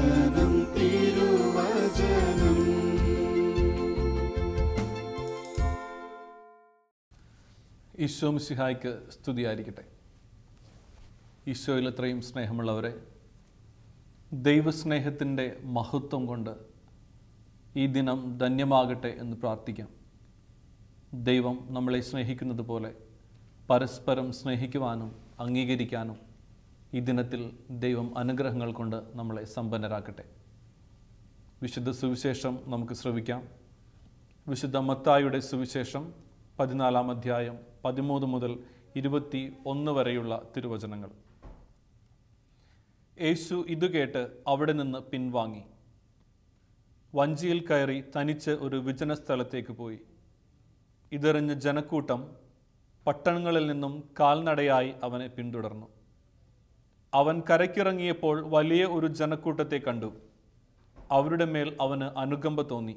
തിരുവചനം തിരുവചനം. ഈശോ മിസിഹായ്ക്ക് സ്തുതിയായിരിക്കട്ടെ. ഈശോയിൽ അത്രയും സ്നേഹമുള്ളവരെ ദൈവസ്നേഹത്തിന്റെ മഹത്വം കൊണ്ട് ഈ ദിനം ധന്യമാകട്ടെ എന്ന് പ്രാർത്ഥിക്കാം. ദൈവം നമ്മളെ സ്നേഹിക്കുന്നത് പോലെ പരസ്പരം സ്നേഹിക്കുവാനും അംഗീകരിക്കാനും ഈ ദിനത്തിൽ ദൈവം അനുഗ്രഹങ്ങൾ കൊണ്ട് നമ്മളെ സമ്പന്നരാക്കട്ടെ. വിശുദ്ധ സുവിശേഷം നമുക്ക് ശ്രവിക്കാം. വിശുദ്ധ മത്തായുടെ സുവിശേഷം പതിനാലാം അധ്യായം പതിമൂന്ന് മുതൽ ഇരുപത്തി ഒന്ന് വരെയുള്ള തിരുവചനങ്ങൾ. യേശു ഇത് കേട്ട് അവിടെ നിന്ന് പിൻവാങ്ങി. വഞ്ചിയിൽ കയറി തനിച്ച് ഒരു വിജന സ്ഥലത്തേക്ക് പോയി. ഇതെറിഞ്ഞ ജനക്കൂട്ടം പട്ടണങ്ങളിൽ നിന്നും കാൽനടയായി അവനെ പിന്തുടർന്നു. അവൻ കരയ്ക്കിറങ്ങിയപ്പോൾ വലിയ ഒരു ജനക്കൂട്ടത്തെ കണ്ടു. അവരുടെ മേൽ അവന് അനുകമ്പ തോന്നി.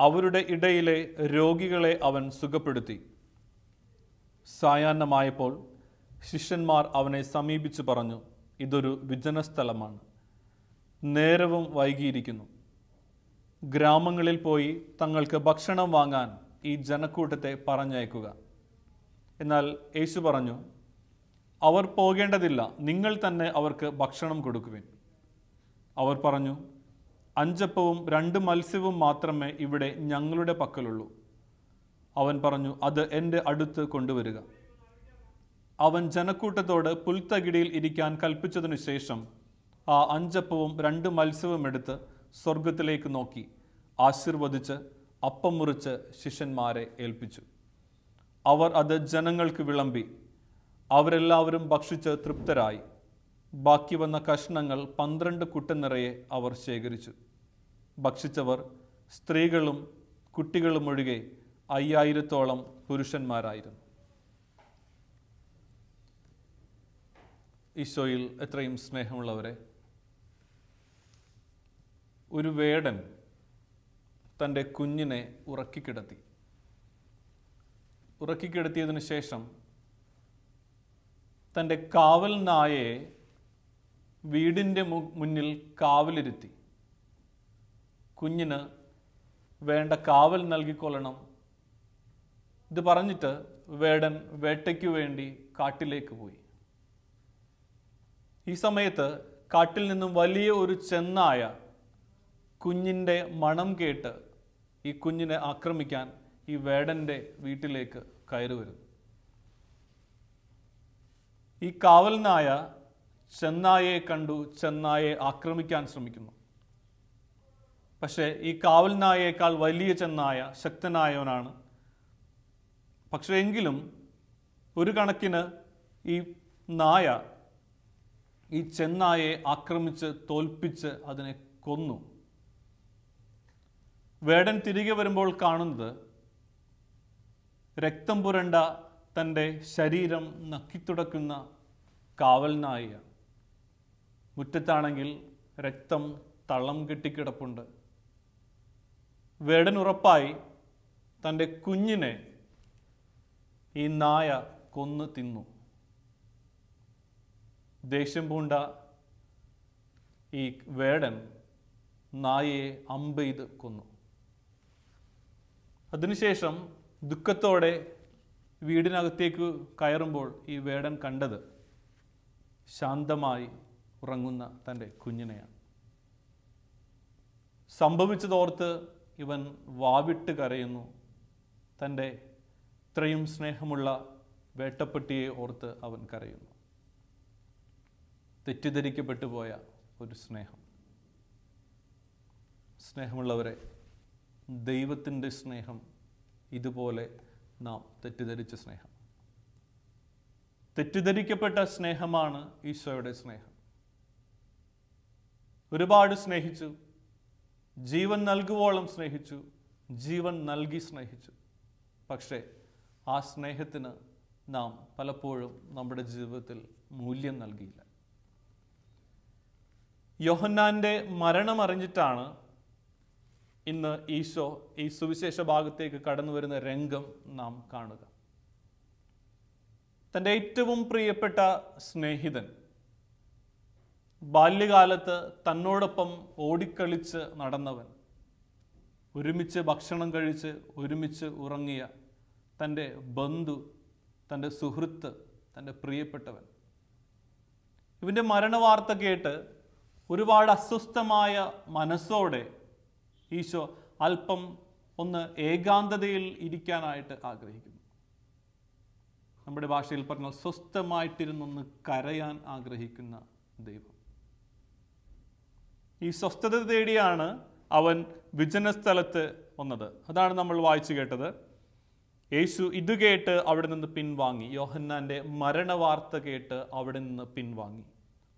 അവരുടെ ഇടയിലെ രോഗികളെ അവൻ സുഖപ്പെടുത്തി. സായാഹ്നമായപ്പോൾ ശിഷ്യന്മാർ അവനെ സമീപിച്ചു പറഞ്ഞു ഇതൊരു വിജനസ്ഥലമാണ്. നേരവും വൈകിയിരിക്കുന്നു. ഗ്രാമങ്ങളിൽ പോയി തങ്ങൾക്ക് ഭക്ഷണം വാങ്ങാൻ ഈ ജനക്കൂട്ടത്തെ പറഞ്ഞയക്കുക. എന്നാൽ യേശു പറഞ്ഞു അവർ പോകേണ്ടതില്ല. നിങ്ങൾ തന്നെ അവർക്ക് ഭക്ഷണം കൊടുക്കുവിൻ. അവർ പറഞ്ഞു അഞ്ചപ്പവും രണ്ട് മത്സ്യവും മാത്രമേ ഇവിടെ ഞങ്ങളുടെ പക്കലുള്ളൂ. അവൻ പറഞ്ഞു അത് എന്റെ അടുത്ത് കൊണ്ടുവരിക. അവൻ ജനക്കൂട്ടത്തോട് പുൽത്തകിടിയിൽ ഇരിക്കാൻ കൽപ്പിച്ചതിനു ശേഷം ആ അഞ്ചപ്പവും രണ്ട് മത്സ്യവും എടുത്ത് സ്വർഗത്തിലേക്ക് നോക്കി. ആശീർവദിച്ച് അപ്പം മുറിച്ച് ശിഷ്യന്മാരെ ഏൽപ്പിച്ചു. അവർ അത് ജനങ്ങൾക്ക് വിളമ്പി അവരെല്ലാവരും ഭക്ഷിച്ച് തൃപ്തരായി. ബാക്കി വന്ന കഷ്ണങ്ങൾ പന്ത്രണ്ട് കുട്ടൻ നിറയെ അവർ ശേഖരിച്ചു. ഭക്ഷിച്ചവർ സ്ത്രീകളും കുട്ടികളും ഒഴികെ അയ്യായിരത്തോളം പുരുഷന്മാരായിരുന്നു. ഈശോയിൽ എത്രയും സ്നേഹമുള്ളവരെ ഒരു വേടൻ തന്റെ കുഞ്ഞിനെ ഉറക്കിക്കിടത്തി. ഉറക്കിക്കിടത്തിയതിനു ശേഷം തന്റെ കാവൽ നായയെ വീടിന്റെ മുന്നിൽ കാവലിരുത്തി. കുഞ്ഞിന് വേണ്ട കാവൽ നൽകിക്കൊള്ളണം. ഇത് പറഞ്ഞിട്ട് വേടൻ വേട്ടയ്ക്കു വേണ്ടി കാട്ടിലേക്ക് പോയി. ഈ സമയത്ത് കാട്ടിൽ നിന്നും വലിയ ഒരു ചെന്നായ കുഞ്ഞിന്റെ മണം കേട്ട് ഈ കുഞ്ഞിനെ ആക്രമിക്കാൻ ഈ വേടന്റെ വീട്ടിലേക്ക് കയറി വരുന്നു. ഈ കാവൽനായ ചെന്നായെ കണ്ടു ചെന്നായെ ആക്രമിക്കാൻ ശ്രമിക്കുന്നു. പക്ഷേ ഈ കാവൽനായേക്കാൾ വലിയ ചെന്നായ ശക്തനായവനാണ്. പക്ഷേ എങ്കിലും ഒരു കണക്കിന് ഈ നായ ഈ ചെന്നായെ ആക്രമിച്ച് തോൽപ്പിച്ച് അതിനെ കൊന്നു. വേടൻ തിരികെ വരുമ്പോൾ കാണുന്നത് രക്തം പുരണ്ട തന്റെ ശരീരം നക്കിത്തുടക്കുന്ന കാവൽനായ മുറ്റത്താണെങ്കിൽ രക്തം തളം കെട്ടിക്കിടപ്പുണ്ട്. വേടനുറപ്പായി തന്റെ കുഞ്ഞിനെ ഈ നായ കൊന്നു തിന്നു. ദേഷ്യം പൂണ്ട ഈ വേടൻ നായയെ അമ്പെയ്ത് കൊന്നു. അതിനുശേഷം ദുഃഖത്തോടെ വീടിനകത്തേക്ക് കയറുമ്പോൾ ഈ വേടൻ കണ്ടത് ശാന്തമായി ഉറങ്ങുന്ന തന്റെ കുഞ്ഞിനെയാണ്. സംഭവിച്ചതോർത്ത് ഇവൻ വാവിട്ട് കരയുന്നു. തന്റെ ഇത്രയും സ്നേഹമുള്ള വേട്ടപ്പെട്ടിയെ ഓർത്ത് അവൻ കരയുന്നു. തെറ്റിദ്ധരിക്കപ്പെട്ടു പോയ ഒരു സ്നേഹം. സ്നേഹമുള്ളവരെ ദൈവത്തിന്റെ സ്നേഹം ഇതുപോലെ നാം തെറ്റിദ്ധരിച്ച സ്നേഹം. തെറ്റിദ്ധരിക്കപ്പെട്ട സ്നേഹമാണ് ഈശോയുടെ സ്നേഹം. ഒരുപാട് സ്നേഹിച്ചു. ജീവൻ നൽകുവോളം സ്നേഹിച്ചു. ജീവൻ നൽകി സ്നേഹിച്ചു. പക്ഷേ ആ സ്നേഹത്തിന് നാം പലപ്പോഴും നമ്മുടെ ജീവിതത്തിൽ മൂല്യം നൽകിയില്ല. യോഹന്നാന്റെ മരണം അറിഞ്ഞിട്ടാണ് ഇന്ന് ഈശോ ഈ സുവിശേഷ ഭാഗത്തേക്ക് കടന്നു വരുന്ന രംഗം നാം കാണുക. തന്റെ ഏറ്റവും പ്രിയപ്പെട്ട സ്നേഹിതൻ ബാല്യകാലത്ത് തന്നോടൊപ്പം ഓടിക്കളിച്ച് നടന്നവൻ ഒരുമിച്ച് ഭക്ഷണം കഴിച്ച് ഒരുമിച്ച് ഉറങ്ങിയ തന്റെ ബന്ധു തന്റെ സുഹൃത്ത് തന്റെ പ്രിയപ്പെട്ടവൻ. ഇവന്റെ മരണവാർത്ത കേട്ട് ഒരുപാട് അസ്വസ്ഥമായ മനസ്സോടെ ഈശോ അല്പം ഒന്ന് ഏകാന്തതയിൽ ഇരിക്കാനായിട്ട് ആഗ്രഹിക്കുന്നു. നമ്മുടെ ഭാഷയിൽ പറഞ്ഞാൽ സ്വസ്ഥമായിട്ടിരുന്നൊന്ന് കരയാൻ ആഗ്രഹിക്കുന്ന ദൈവം. ഈ സ്വസ്ഥത തേടിയാണ് അവൻ വിജന സ്ഥലത്ത് വന്നത്. അതാണ് നമ്മൾ വായിച്ചു കേട്ടത്. യേശു ഇത് കേട്ട് അവിടെ നിന്ന് പിൻവാങ്ങി. യോഹന്നാന്റെ മരണവാർത്ത കേട്ട് അവിടെ നിന്ന് പിൻവാങ്ങി.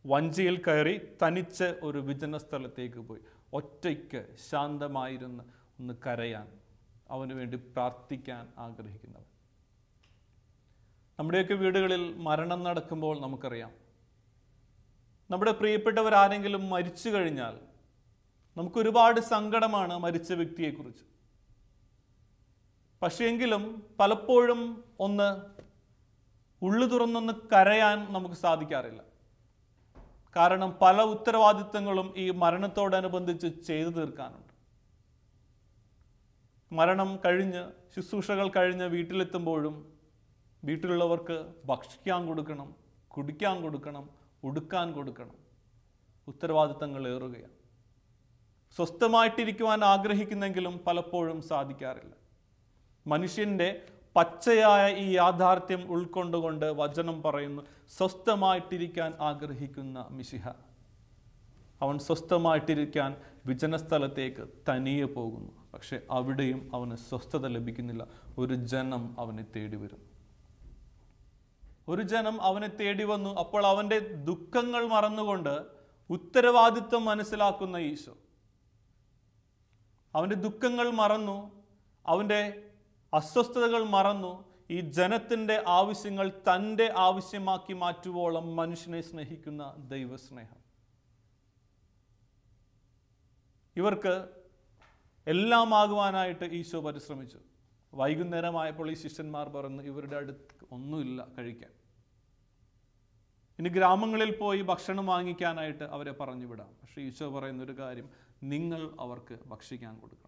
വഞ്ചിയിൽ കയറി തനിച്ച് ഒരു വിജന സ്ഥലത്തേക്ക് പോയി. ഒറ്റയ്ക്ക് ശാന്തമായിരുന്ന് ഒന്ന് കരയാൻ അവന് വേണ്ടി പ്രാർത്ഥിക്കാൻ ആഗ്രഹിക്കുന്നവൻ. നമ്മുടെയൊക്കെ വീടുകളിൽ മരണം നടക്കുമ്പോൾ നമുക്കറിയാം. നമ്മുടെ പ്രിയപ്പെട്ടവർ ആരെങ്കിലും മരിച്ചു കഴിഞ്ഞാൽ നമുക്കൊരുപാട് സങ്കടമാണ് മരിച്ച വ്യക്തിയെക്കുറിച്ച്. പക്ഷേങ്കിലും പലപ്പോഴും ഒന്ന് ഉള്ളു തുറന്നൊന്ന് കരയാൻ നമുക്ക് സാധിക്കാറില്ല. കാരണം പല ഉത്തരവാദിത്തങ്ങളും ഈ മരണത്തോടനുബന്ധിച്ച് ചെയ്തു തീർക്കാനുണ്ട്. മരണം കഴിഞ്ഞ് ശുശ്രൂഷകൾ കഴിഞ്ഞ് വീട്ടിലെത്തുമ്പോഴും വീട്ടിലുള്ളവർക്ക് ഭക്ഷിക്കാൻ കൊടുക്കണം കുടിക്കാൻ കൊടുക്കണം ഉടുക്കാൻ കൊടുക്കണം. ഉത്തരവാദിത്തങ്ങൾ ഏറുകയാണ്. സ്വസ്ഥമായിട്ടിരിക്കുവാൻ ആഗ്രഹിക്കുന്നെങ്കിലും പലപ്പോഴും സാധിക്കാറില്ല. മനുഷ്യന്റെ പച്ചയായ ഈ യാഥാർത്ഥ്യം ഉൾക്കൊണ്ടുകൊണ്ട് വചനം പറയുന്നു. സ്വസ്ഥമായിട്ടിരിക്കാൻ ആഗ്രഹിക്കുന്ന മിശിഹ. അവൻ സ്വസ്ഥമായിട്ടിരിക്കാൻ വിജനസ്ഥലത്തേക്ക് തനിയെ പോകുന്നു. പക്ഷെ അവിടെയും അവന് സ്വസ്ഥത ലഭിക്കുന്നില്ല. ഒരു ജനം അവനെ തേടി വരും. ഒരു ജനം അവനെ തേടി വന്നു. അപ്പോൾ അവന്റെ ദുഃഖങ്ങൾ മറന്നുകൊണ്ട് ഉത്തരവാദിത്വം മനസ്സിലാക്കുന്ന ഈശോ. അവന്റെ ദുഃഖങ്ങൾ മറന്നു. അവന്റെ അസ്വസ്ഥതകൾ മറന്നു. ഈ ജനത്തിന്റെ ആവശ്യങ്ങൾ തന്റെ ആവശ്യമാക്കി മാറ്റുവോളം മനുഷ്യനെ സ്നേഹിക്കുന്ന ദൈവസ്നേഹം. ഇവർക്ക് എല്ലാം എല്ലാമാകുവാനായിട്ട് ഈശോ പരിശ്രമിച്ചു. വൈകുന്നേരമായപ്പോൾ ഈ ശിഷ്യന്മാർ പറഞ്ഞു ഇവരുടെ അടുത്ത് ഒന്നുമില്ല കഴിക്കാൻ. ഇനി ഗ്രാമങ്ങളിൽ പോയി ഭക്ഷണം വാങ്ങിക്കാനായിട്ട് അവരെ പറഞ്ഞു വിടാം. പക്ഷേ ഈശോ പറയുന്ന ഒരു കാര്യം നിങ്ങൾ അവർക്ക് ഭക്ഷിക്കാൻ കൊടുക്കണം.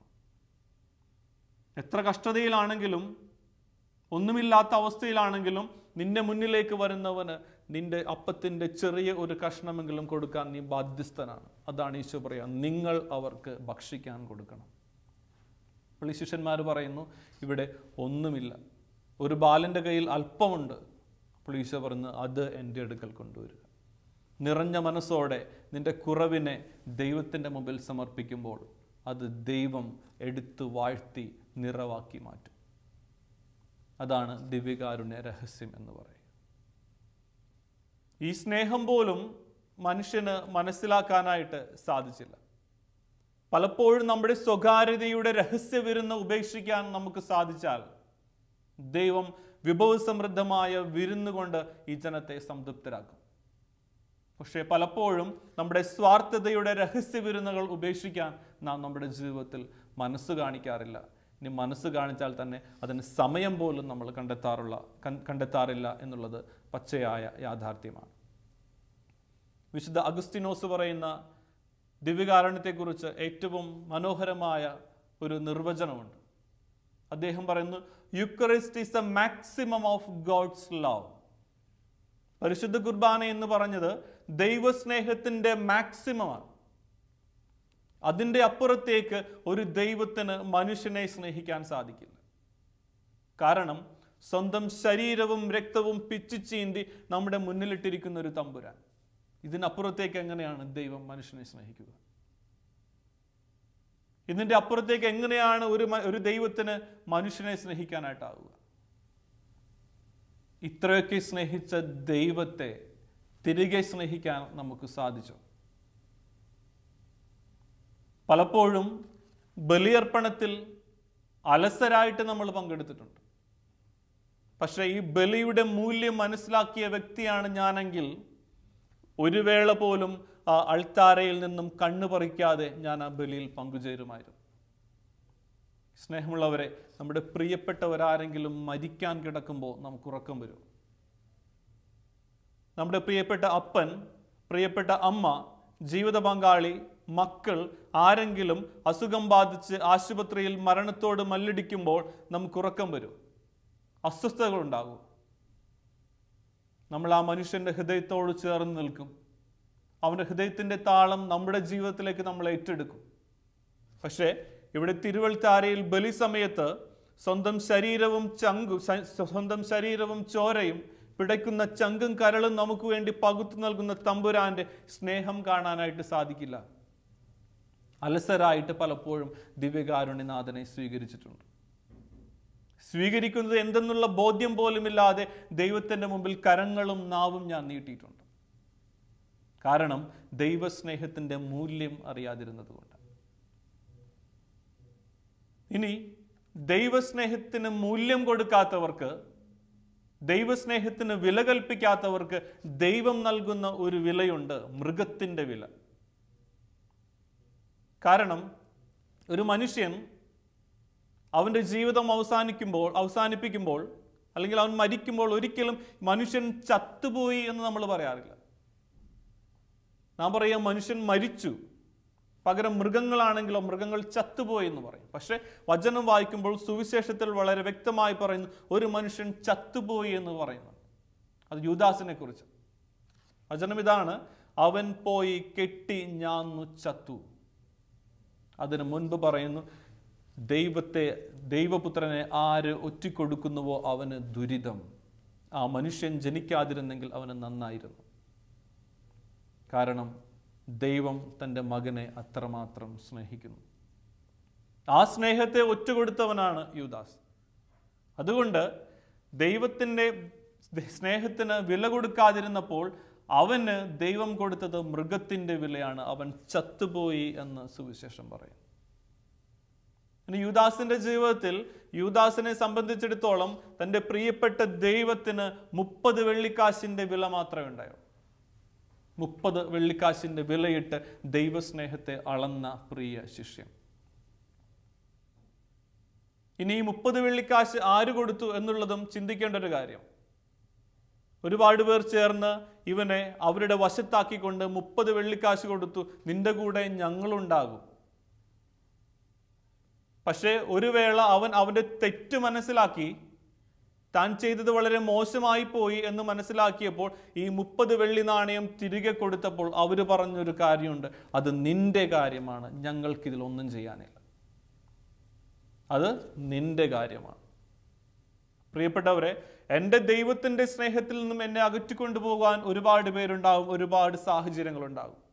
എത്ര കഷ്ടതയിലാണെങ്കിലും ഒന്നുമില്ലാത്ത അവസ്ഥയിലാണെങ്കിലും നിന്റെ മുന്നിലേക്ക് വരുന്നവന് നിന്റെ അപ്പത്തിന്റെ ചെറിയ ഒരു കഷ്ണമെങ്കിലും കൊടുക്കാൻ നീ ബാധ്യസ്ഥനാണ്. അതാണ് ഈശോ പറയുക. നിങ്ങൾ അവർക്ക് ഭക്ഷിക്കാൻ കൊടുക്കണം. പുള്ളി ശിഷ്യന്മാർ പറയുന്നു ഇവിടെ ഒന്നുമില്ല. ഒരു ബാലന്റെ കയ്യിൽ അല്പമുണ്ട്. അപ്പോൾ ഈശോ പറഞ്ഞു അത് എന്റെ അടുക്കൽ കൊണ്ടുവരിക. നിറഞ്ഞ മനസ്സോടെ നിന്റെ കുറവിനെ ദൈവത്തിന്റെ മുമ്പിൽ സമർപ്പിക്കുമ്പോൾ അത് ദൈവം എടുത്തു വാഴ്ത്തി നിറവാക്കി മാറ്റും. അതാണ് ദിവ്യകാരുണ്യ രഹസ്യം എന്ന് പറയും ഈ സ്നേഹം പോലും മനുഷ്യന് മനസ്സിലാക്കാനായിട്ട് സാധിച്ചില്ല. പലപ്പോഴും നമ്മുടെ സ്വകാര്യതയുടെ രഹസ്യ രഹസ്യവിരുന്ന് ഉപേക്ഷിക്കാൻ നമുക്ക് സാധിച്ചാൽ ദൈവം വിഭവസമൃദ്ധമായ വിരുന്ന് കൊണ്ട് ഈ ജനത്തെ സംതൃപ്തരാക്കും. പക്ഷേ പലപ്പോഴും നമ്മുടെ സ്വാർത്ഥതയുടെ രഹസ്യ വിരുന്നുകൾ ഉപേക്ഷിക്കാൻ നാം നമ്മുടെ ജീവിതത്തിൽ മനസ്സ് കാണിക്കാറില്ല. ഇനി മനസ്സ് കാണിച്ചാൽ തന്നെ അതിന് സമയം പോലും നമ്മൾ കണ്ടെത്താറുള്ള കണ്ടെത്താറില്ല എന്നുള്ളത് പച്ചയായ യാഥാർത്ഥ്യമാണ്. വിശുദ്ധ അഗസ്റ്റിനോസ് പറയുന്ന ദിവ്യകാരണത്തെക്കുറിച്ച് ഏറ്റവും മനോഹരമായ ഒരു നിർവചനമുണ്ട്. അദ്ദേഹം പറയുന്നു Eucharist is the maximum of God's love പരിശുദ്ധ കുർബാന എന്ന് പറഞ്ഞത് ദൈവസ്നേഹത്തിന്റെ മാക്സിമമാണ് അതിന്റെ അപ്പുറത്തേക്ക് ഒരു ദൈവത്തിന് മനുഷ്യനെ സ്നേഹിക്കാൻ സാധിക്കില്ല. കാരണം സ്വന്തം ശരീരവും രക്തവും പിച്ചിച്ചീന്തി നമ്മുടെ മുന്നിലിട്ടിരിക്കുന്ന ഒരു തമ്പുരാൻ. ഇതിനപ്പുറത്തേക്ക് എങ്ങനെയാണ് ദൈവം മനുഷ്യനെ സ്നേഹിക്കുക? ഇതിന്റെ അപ്പുറത്തേക്ക് എങ്ങനെയാണ് ഒരു ഒരു ദൈവത്തിന് മനുഷ്യനെ സ്നേഹിക്കാനായിട്ടാവുക? ഇത്രയൊക്കെ സ്നേഹിച്ച ദൈവത്തെ തിരികെ സ്നേഹിക്കാൻ നമുക്ക് സാധിച്ചു? പലപ്പോഴും ബലിയർപ്പണത്തിൽ അലസരായിട്ട് നമ്മൾ പങ്കെടുത്തിട്ടുണ്ട്. പക്ഷേ ഈ ബലിയുടെ മൂല്യം മനസ്സിലാക്കിയ വ്യക്തിയാണ് ഞാനെങ്കിൽ ഒരു വേള പോലും ആ അൾത്താരയിൽ നിന്നും കണ്ണു പറിക്കാതെ ഞാൻ ആ ബലിയിൽ പങ്കുചേരുമായിരുന്നു. സ്നേഹമുള്ളവരെ നമ്മുടെ പ്രിയപ്പെട്ടവരാരെങ്കിലും മരിക്കാൻ കിടക്കുമ്പോൾ നമുക്ക് ഉറക്കം വരും. നമ്മുടെ പ്രിയപ്പെട്ട അപ്പൻ പ്രിയപ്പെട്ട അമ്മ ജീവിത പങ്കാളി മക്കൾ ആരെങ്കിലും അസുഖം ബാധിച്ച് ആശുപത്രിയിൽ മരണത്തോട് മല്ലിടിക്കുമ്പോൾ നമുക്ക് ഉറക്കം വരും. അസ്വസ്ഥതകൾ ഉണ്ടാകും നമ്മൾ ആ മനുഷ്യന്റെ ഹൃദയത്തോട് ചേർന്ന് നിൽക്കും. അവന്റെ ഹൃദയത്തിന്റെ താളം നമ്മുടെ ജീവിതത്തിലേക്ക് നമ്മൾ ഏറ്റെടുക്കും. പക്ഷേ ഇവിടെ തിരുവൽത്താരയിൽ ബലി സമയത്ത് സ്വന്തം ശരീരവും ചങ്കു സ്വന്തം ശരീരവും ചോരയും പിടയ്ക്കുന്ന ചങ്കും കരളും നമുക്ക് വേണ്ടി പകുത്തു നൽകുന്ന തമ്പുരാന്റെ സ്നേഹം കാണാനായിട്ട് സാധിക്കില്ല. അലസരായിട്ട് പലപ്പോഴും ദിവ്യകാരുണ്യനാഥനെ സ്വീകരിച്ചിട്ടുണ്ട്. സ്വീകരിക്കുന്നത് എന്തെന്നുള്ള ബോധ്യം പോലുമില്ലാതെ ദൈവത്തിന്റെ മുമ്പിൽ കരങ്ങളും നാവും ഞാൻ നീട്ടിയിട്ടുണ്ട്. കാരണം ദൈവസ്നേഹത്തിന്റെ മൂല്യം അറിയാതിരുന്നത് കൊണ്ട്. ഇനി ദൈവസ്നേഹത്തിന് മൂല്യം കൊടുക്കാത്തവർക്ക് ദൈവസ്നേഹത്തിന് വില കൽപ്പിക്കാത്തവർക്ക് ദൈവം നൽകുന്ന ഒരു വിലയുണ്ട് മൃഗത്തിന്റെ വില. കാരണം ഒരു മനുഷ്യൻ അവന്റെ ജീവിതം അവസാനിക്കുമ്പോൾ അവസാനിപ്പിക്കുമ്പോൾ അല്ലെങ്കിൽ അവൻ മരിക്കുമ്പോൾ ഒരിക്കലും മനുഷ്യൻ ചത്തുപോയി എന്ന് നമ്മൾ പറയാറില്ല. നാം പറയാം മനുഷ്യൻ മരിച്ചു. പകരം മൃഗങ്ങളാണെങ്കിലോ മൃഗങ്ങൾ ചത്തുപോയി എന്ന് പറയും. പക്ഷെ വചനം വായിക്കുമ്പോൾ സുവിശേഷത്തിൽ വളരെ വ്യക്തമായി പറയുന്നു ഒരു മനുഷ്യൻ ചത്തുപോയി എന്ന് പറയുന്നു. അത് യുദാസിനെ കുറിച്ച്. വചനം ഇതാണ് അവൻ പോയി കെട്ടി ഞാന്നു ചത്തു. അതിനു മുൻപ് പറയുന്നു ദൈവത്തെ ദൈവപുത്രനെ ആര് ഒറ്റിക്കൊടുക്കുന്നുവോ അവന് ദുരിതം. ആ മനുഷ്യൻ ജനിക്കാതിരുന്നെങ്കിൽ അവന് നന്നായിരുന്നു. കാരണം ദൈവം തന്റെ മകനെ അത്രമാത്രം സ്നേഹിക്കുന്നു. ആ സ്നേഹത്തെ ഒറ്റുകൊടുത്തവനാണ് യുദാസ്. അതുകൊണ്ട് ദൈവത്തിന്റെ സ്നേഹത്തിന് വില കൊടുക്കാതിരുന്നപ്പോൾ അവന് ദൈവം കൊടുത്തത് മൃഗത്തിന്റെ വിലയാണ്. അവൻ ചത്തുപോയി എന്ന് സുവിശേഷം പറയും. യൂദാസിന്റെ ജീവിതത്തിൽ യുദാസിനെ സംബന്ധിച്ചിടത്തോളം തന്റെ പ്രിയപ്പെട്ട ദൈവത്തിന് മുപ്പത് വെള്ളിക്കാശിന്റെ വില മാത്രമേ ഉണ്ടായുള്ളൂ. മുപ്പത് വെള്ളിക്കാശിന്റെ വിലയിട്ട് ദൈവസ്നേഹത്തെ അളന്ന പ്രിയ ശിഷ്യൻ ഇനി ഈ മുപ്പത് വെള്ളിക്കാശ് ആര് കൊടുത്തു എന്നുള്ളതും ചിന്തിക്കേണ്ട ഒരു കാര്യം. ഒരുപാട് പേർ ചേർന്ന് ഇവനെ അവരുടെ വശത്താക്കിക്കൊണ്ട് മുപ്പത് വെള്ളിക്കാശ് കൊടുത്തു. നിന്റെ കൂടെ ഞങ്ങളുണ്ടാകും. പക്ഷേ ഒരു വേള അവൻ അവന്റെ തെറ്റ് മനസ്സിലാക്കി. താൻ ചെയ്തത് വളരെ മോശമായി പോയി എന്ന് മനസ്സിലാക്കിയപ്പോൾ ഈ മുപ്പത് വെള്ളി നാണയം തിരികെ കൊടുത്തപ്പോൾ അവർ പറഞ്ഞൊരു കാര്യമുണ്ട്. അത് നിന്റെ കാര്യമാണ്. ഞങ്ങൾക്കിതിലൊന്നും ചെയ്യാനില്ല. അത് നിന്റെ കാര്യമാണ്. പ്രിയപ്പെട്ടവരെ എന്റെ ദൈവത്തിന്റെ സ്നേഹത്തിൽ നിന്നും എന്നെ അകറ്റിക്കൊണ്ടുപോകാൻ ഒരുപാട് പേരുണ്ടാവും ഒരുപാട് സാഹചര്യങ്ങളുണ്ടാകും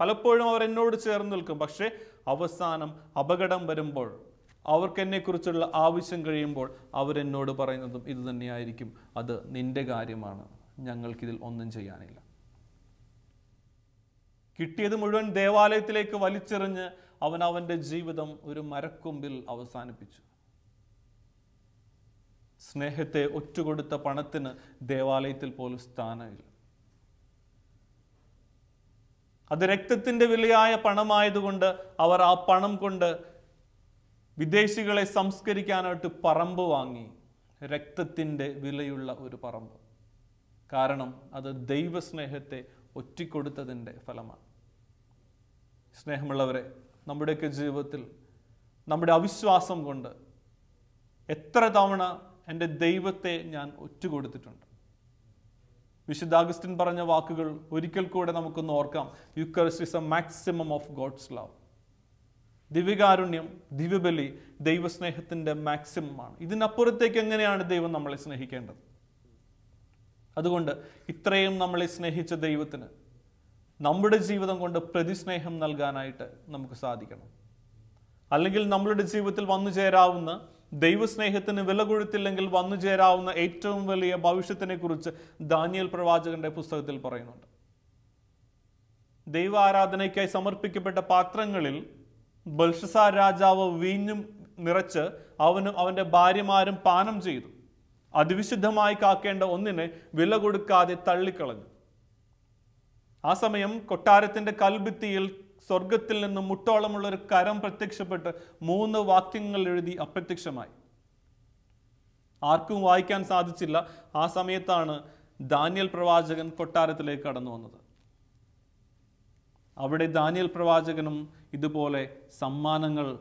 പലപ്പോഴും അവർ എന്നോട് ചേർന്ന് നിൽക്കും. പക്ഷേ അവസാനം അപകടം വരുമ്പോൾ അവർക്ക് എന്നെക്കുറിച്ചുള്ള ആവശ്യം കഴിയുമ്പോൾ അവരെന്നോട് പറയുന്നതും ഇത് തന്നെയായിരിക്കും. അത് നിന്റെ കാര്യമാണ്. ഞങ്ങൾക്കിതിൽ ഒന്നും ചെയ്യാനില്ല. കിട്ടിയത് മുഴുവൻ ദേവാലയത്തിലേക്ക് വലിച്ചെറിഞ്ഞ് അവൻ അവന്റെ ജീവിതം ഒരു മരക്കൊമ്പിൽ അവസാനിപ്പിച്ചു. സ്നേഹത്തെ ഒറ്റുകൊടുത്ത പണത്തിന് ദേവാലയത്തിൽ പോലും സ്ഥാനമില്ല. അത് രക്തത്തിന്റെ വിലയായ പണമായതുകൊണ്ട് അവർ ആ പണം കൊണ്ട് വിദേശികളെ സംസ്കരിക്കാനായിട്ട് പറമ്പ് വാങ്ങി രക്തത്തിന്റെ വിലയുള്ള ഒരു പറമ്പ്. കാരണം അത് ദൈവസ്നേഹത്തെ ഒറ്റിക്കൊടുത്തതിന്റെ ഫലമാണ്. സ്നേഹമുള്ളവരെ നമ്മുടെയൊക്കെ ജീവിതത്തിൽ നമ്മുടെ അവിശ്വാസം കൊണ്ട് എത്ര തവണ എന്റെ ദൈവത്തെ ഞാൻ ഒറ്റുകൊടുത്തിട്ടുണ്ട്. വിശുദ്ധ അഗസ്റ്റിൻ പറഞ്ഞ വാക്കുകൾ ഒരിക്കൽ കൂടെ നമുക്കൊന്ന് ഓർക്കാം. Eucharist is a maximum of God's love ദിവ്യകാരുണ്യം ദിവ്യബലി ദൈവസ്നേഹത്തിന്റെ മാക്സിമമാണ് ഇതിനപ്പുറത്തേക്ക് എങ്ങനെയാണ് ദൈവം നമ്മളെ സ്നേഹിക്കേണ്ടത്? അതുകൊണ്ട് ഇത്രയും നമ്മളെ സ്നേഹിച്ച ദൈവത്തിന് നമ്മുടെ ജീവിതം കൊണ്ട് പ്രതിസ്നേഹം നൽകാനായിട്ട് നമുക്ക് സാധിക്കണം. അല്ലെങ്കിൽ നമ്മളുടെ ജീവിതത്തിൽ വന്നു ചേരാവുന്ന ദൈവസ്നേഹത്തിന് വില കൊടുത്തില്ലെങ്കിൽ വന്നു ചേരാവുന്ന ഏറ്റവും വലിയ ഭവിഷ്യത്തിനെ കുറിച്ച് ദാനിയൽ പ്രവാചകന്റെ പുസ്തകത്തിൽ പറയുന്നുണ്ട്. ദൈവ ആരാധനയ്ക്കായി സമർപ്പിക്കപ്പെട്ട പാത്രങ്ങളിൽ ബൽഷസ രാജാവ് വീഞ്ഞും നിറച്ച് അവനും അവന്റെ ഭാര്യമാരും പാനം ചെയ്തു. അതിവിശുദ്ധമായി കാക്കേണ്ട ഒന്നിനെ വില കൊടുക്കാതെ തള്ളിക്കളഞ്ഞു. ആ സമയം കൊട്ടാരത്തിന്റെ കൽഭിത്തിയിൽ സ്വർഗത്തിൽ നിന്ന് മുട്ടോളമുള്ള ഒരു കരം പ്രത്യക്ഷപ്പെട്ട് മൂന്ന് വാക്യങ്ങൾ എഴുതി അപ്രത്യക്ഷമായി. ആർക്കും വായിക്കാൻ സാധിച്ചില്ല. ആ സമയത്താണ് ദാനിയൽ പ്രവാചകൻ കൊട്ടാരത്തിലേക്ക് കടന്നു വന്നത്. അവിടെ ദാനിയൽ പ്രവാചകനും ഇതുപോലെ സമ്മാനങ്ങൾ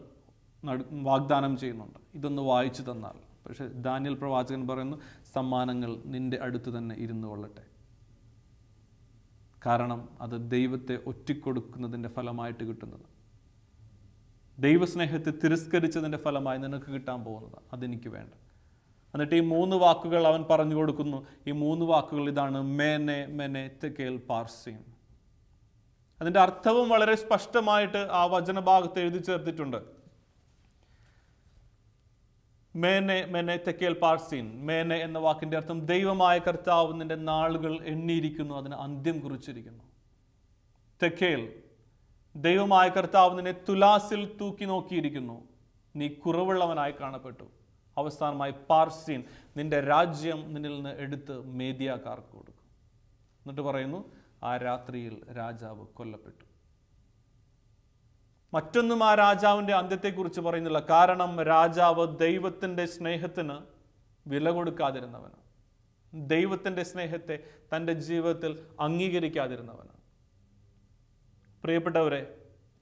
വാഗ്ദാനം ചെയ്യുന്നുണ്ട്. ഇതൊന്ന് വായിച്ചു തന്നാൽ. പക്ഷേ ദാനിയൽ പ്രവാചകൻ പറയുന്നു സമ്മാനങ്ങൾ നിന്റെ അടുത്ത് തന്നെ ഇരുന്നു കൊള്ളട്ടെ. കാരണം അത് ദൈവത്തെ ഒറ്റിക്കൊടുക്കുന്നതിന്റെ ഫലമായിട്ട് കിട്ടുന്നത്. ദൈവസ്നേഹത്തെ തിരസ്കരിച്ചതിന്റെ ഫലമായി നിനക്ക് കിട്ടാൻ പോകുന്നത് അതെനിക്ക് വേണ്ട. എന്നിട്ട് ഈ മൂന്ന് വാക്കുകൾ അവൻ പറഞ്ഞു കൊടുക്കുന്നു. ഈ മൂന്ന് വാക്കുകൾ ഇതാണ് മേനെ മെനെ തെക്കേൽ പാർസീൻ അതിന്റെ അർത്ഥവും വളരെ സ്പഷ്ടമായിട്ട് ആ വചനഭാഗത്ത് എഴുതി ചേർത്തിട്ടുണ്ട്. മേനെ മേനെ തെക്കേൽ പാർസീൻ മേനെ എന്ന വാക്കിന്റെ അർത്ഥം ദൈവമായ കർത്താവ് നിന്റെ നാളുകൾ എണ്ണിയിരിക്കുന്നു അതിന് അന്ത്യം കുറിച്ചിരിക്കുന്നു. തെക്കേൽ ദൈവമായ കർത്താവ് നിന്നെ തുലാസിൽ തൂക്കി നോക്കിയിരിക്കുന്നു. നീ കുറവുള്ളവനായി കാണപ്പെട്ടു. അവസാനമായി പാർസീൻ നിന്റെ രാജ്യം നിന്നിൽ നിന്ന് എടുത്ത് മേദിയാക്കാർക്ക് കൊടുക്കും. എന്നിട്ട് പറയുന്നു ആ രാത്രിയിൽ രാജാവ് കൊല്ലപ്പെട്ടു. മറ്റൊന്നും ആ രാജാവിന്റെ അന്ത്യത്തെക്കുറിച്ച് പറയുന്നില്ല. കാരണം രാജാവ് ദൈവത്തിന്റെ സ്നേഹത്തിന് വില കൊടുക്കാതിരുന്നവന് ദൈവത്തിന്റെ സ്നേഹത്തെ തന്റെ ജീവിതത്തിൽ അംഗീകരിക്കാതിരുന്നവന് പ്രിയപ്പെട്ടവരെ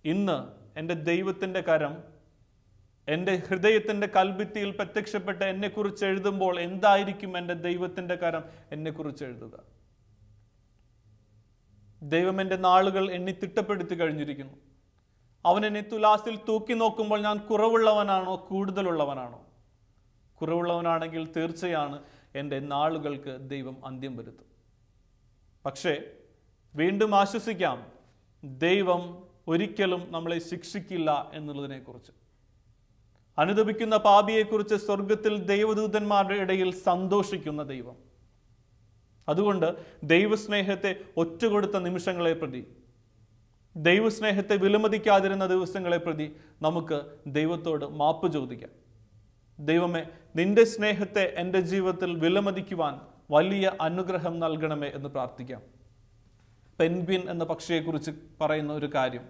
ഇന്ന് എന്റെ ദൈവത്തിന്റെ കരം എന്റെ ഹൃദയത്തിന്റെ കൽഭിത്തിയിൽ പ്രത്യക്ഷപ്പെട്ട് എന്നെക്കുറിച്ച് എഴുതുമ്പോൾ എന്തായിരിക്കും എന്റെ ദൈവത്തിന്റെ കരം എന്നെക്കുറിച്ച് എഴുതുക? ദൈവം എന്റെ നാളുകൾ എണ്ണി തിട്ടപ്പെടുത്തി കഴിഞ്ഞിരിക്കുന്നു. അവൻ എന്നെ തുലാസിൽ തൂക്കി നോക്കുമ്പോൾ ഞാൻ കുറവുള്ളവനാണോ കൂടുതലുള്ളവനാണോ? കുറവുള്ളവനാണെങ്കിൽ തീർച്ചയാണ് എന്റെ നാളുകൾക്ക് ദൈവം അന്ത്യം വരുത്തും. പക്ഷേ വീണ്ടും ആശ്വസിക്കാം ദൈവം ഒരിക്കലും നമ്മളെ ശിക്ഷിക്കില്ല എന്നുള്ളതിനെക്കുറിച്ച്. അനുദപിക്കുന്ന പാപിയെക്കുറിച്ച് സ്വർഗത്തിൽ ദൈവദൂതന്മാരുടെ ഇടയിൽ സന്തോഷിക്കുന്ന ദൈവം. അതുകൊണ്ട് ദൈവസ്നേഹത്തെ ഒറ്റുകൊടുത്ത നിമിഷങ്ങളെ പ്രതി ദൈവസ്നേഹത്തെ വിലമതിക്കാതിരുന്ന ദിവസങ്ങളെ പ്രതി നമുക്ക് ദൈവത്തോട് മാപ്പ് ചോദിക്കാം. ദൈവമേ നിന്റെ സ്നേഹത്തെ എന്റെ ജീവിതത്തിൽ വിലമതിക്കുവാൻ വലിയ അനുഗ്രഹം നൽകണമേ എന്ന് പ്രാർത്ഥിക്കാം. പെൻഗ്വിൻ എന്ന പക്ഷിയെക്കുറിച്ച് പറയുന്ന ഒരു കാര്യം.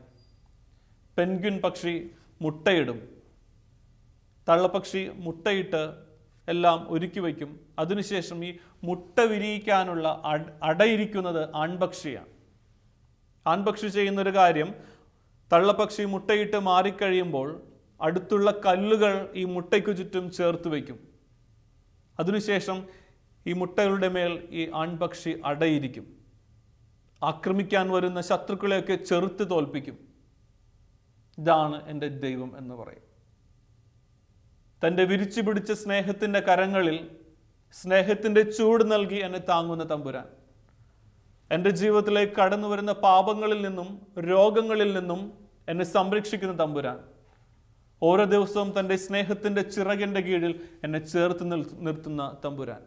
പെൻഗ്വിൻ പക്ഷി മുട്ടയിടും. തള്ളപ്പക്ഷി മുട്ടയിട്ട് എല്ലാം ഒരുക്കി വയ്ക്കും. അതിനുശേഷം ഈ മുട്ട വിരിയിക്കാനുള്ള അട- അടയിരിക്കുന്നത് ആൺപക്ഷിയാണ്. ആൺപക്ഷി ചെയ്യുന്നൊരു കാര്യം തള്ളപ്പക്ഷി മുട്ടയിട്ട് മാറിക്കഴിയുമ്പോൾ അടുത്തുള്ള കല്ലുകൾ ഈ മുട്ടയ്ക്കു ചുറ്റും ചേർത്ത് വയ്ക്കും. അതിനുശേഷം ഈ മുട്ടകളുടെ മേൽ ഈ ആൺപക്ഷി അടയിരിക്കും. ആക്രമിക്കാൻ വരുന്ന ശത്രുക്കളെയൊക്കെ ചെറുത്ത് തോൽപ്പിക്കും. ഇതാണ് എന്റെ ദൈവം എന്ന് പറയും. തന്റെ വിരിച്ചു പിടിച്ച സ്നേഹത്തിന്റെ കരങ്ങളിൽ സ്നേഹത്തിന്റെ ചൂട് നൽകി എന്നെ താങ്ങുന്ന തമ്പുരാൻ. എന്റെ ജീവിതത്തിലേക്ക് കടന്നു വരുന്ന പാപങ്ങളിൽ നിന്നും രോഗങ്ങളിൽ നിന്നും എന്നെ സംരക്ഷിക്കുന്ന തമ്പുരാൻ. ഓരോ ദിവസവും തന്റെ സ്നേഹത്തിന്റെ ചിറകിന്റെ കീഴിൽ എന്നെ ചേർത്ത് നിർത്തുന്ന തമ്പുരാൻ.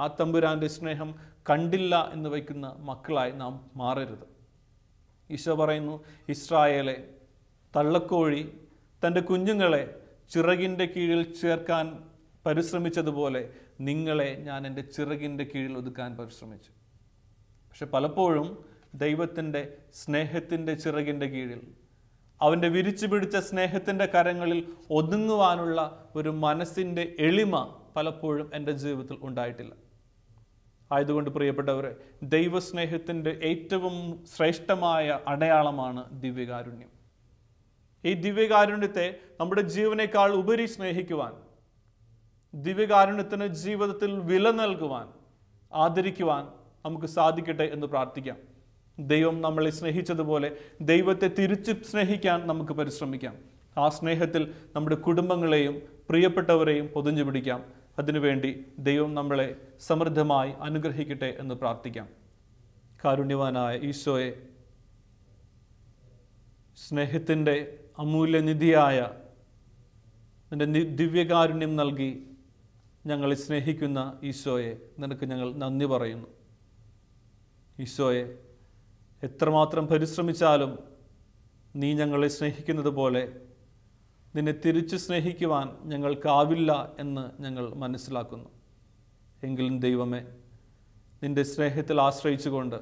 ആ തമ്പുരാന്റെ സ്നേഹം കണ്ടില്ല എന്ന് വയ്ക്കുന്ന മക്കളായി നാം മാറരുത്. ഈശോ പറയുന്നു ഇസ്രായേലെ തള്ളക്കോഴി തന്റെ കുഞ്ഞുങ്ങളെ ചിറകിന്റെ കീഴിൽ ചേർക്കാൻ പരിശ്രമിച്ചതുപോലെ നിങ്ങളെ ഞാൻ എന്റെ ചിറകിന്റെ കീഴിൽ ഒതുക്കാൻ പരിശ്രമിച്ചു. പക്ഷെ പലപ്പോഴും ദൈവത്തിന്റെ സ്നേഹത്തിന്റെ ചിറകിന്റെ കീഴിൽ അവന്റെ വിരിച്ചു പിടിച്ച സ്നേഹത്തിന്റെ കരങ്ങളിൽ ഒതുങ്ങുവാനുള്ള ഒരു മനസ്സിന്റെ എളിമ പലപ്പോഴും എന്റെ ജീവിതത്തിൽ ഉണ്ടായിട്ടില്ല. ആയതുകൊണ്ട് പ്രിയപ്പെട്ടവരെ ദൈവസ്നേഹത്തിന്റെ ഏറ്റവും ശ്രേഷ്ഠമായ അടയാളമാണ് ദിവ്യകാരുണ്യം. ഈ ദിവ്യകാരുണ്യത്തെ നമ്മുടെ ജീവനേക്കാൾ ഉപരി സ്നേഹിക്കുവാൻ ദിവ്യകാരുണ്യത്തിന് ജീവിതത്തിൽ വില നൽകുവാൻ ആദരിക്കുവാൻ നമുക്ക് സാധിക്കട്ടെ എന്ന് പ്രാർത്ഥിക്കാം. ദൈവം നമ്മളെ സ്നേഹിച്ചതുപോലെ ദൈവത്തെ തിരിച്ച് സ്നേഹിക്കാൻ നമുക്ക് പരിശ്രമിക്കാം. ആ സ്നേഹത്തിൽ നമ്മുടെ കുടുംബങ്ങളെയും പ്രിയപ്പെട്ടവരെയും പൊതിഞ്ഞു പിടിക്കാം. അതിനുവേണ്ടി ദൈവം നമ്മളെ സമൃദ്ധമായി അനുഗ്രഹിക്കട്ടെ എന്ന് പ്രാർത്ഥിക്കാം. കാരുണ്യവാനായ ഈശോയെ സ്നേഹത്തിന്റെ അമൂല്യനിധിയായ നിന്റെ ദിവ്യകാരുണ്യം നൽകി ഞങ്ങളെ സ്നേഹിക്കുന്ന ഈശോയെ നിനക്ക് ഞങ്ങൾ നന്ദി പറയുന്നു. ഈശോയെ എത്രമാത്രം പരിശ്രമിച്ചാലും നീ ഞങ്ങളെ സ്നേഹിക്കുന്നത് പോലെ നിന്നെ തിരിച്ച് സ്നേഹിക്കുവാൻ ഞങ്ങൾക്കാവില്ല എന്ന് ഞങ്ങൾ മനസ്സിലാക്കുന്നു. എങ്കിലും ദൈവമേ നിന്റെ സ്നേഹത്തിൽ ആശ്രയിച്ചുകൊണ്ട്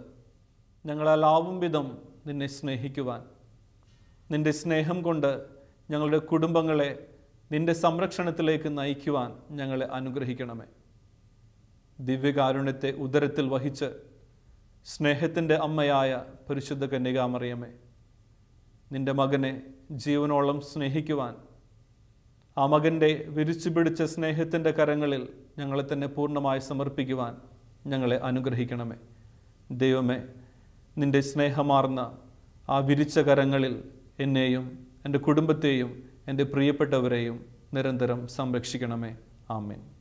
ഞങ്ങളാലാവും വിധം നിന്നെ സ്നേഹിക്കുവാൻ നിന്റെ സ്നേഹം കൊണ്ട് ഞങ്ങളുടെ കുടുംബങ്ങളെ നിന്റെ സംരക്ഷണത്തിലേക്ക് നയിക്കുവാൻ ഞങ്ങളെ അനുഗ്രഹിക്കണമേ. ദിവ്യകാരുണ്യത്തെ ഉദരത്തിൽ വഹിച്ച് സ്നേഹത്തിന്റെ അമ്മയായ പരിശുദ്ധ കന്യകാമറിയമേ നിന്റെ മകനെ ജീവനോളം സ്നേഹിക്കുവാൻ ആ മകന്റെ വിരിച്ചു പിടിച്ച സ്നേഹത്തിന്റെ കരങ്ങളിൽ ഞങ്ങളെ തന്നെ പൂർണമായി സമർപ്പിക്കുവാൻ ഞങ്ങളെ അനുഗ്രഹിക്കണമേ. ദൈവമേ നിന്റെ സ്നേഹമാർന്ന ആ വിരിച്ച കരങ്ങളിൽ എന്നെയും എന്റെ കുടുംബത്തെയും എന്റെ പ്രിയപ്പെട്ടവരെയും നിരന്തരം സംരക്ഷിക്കണമേ. ആമേൻ.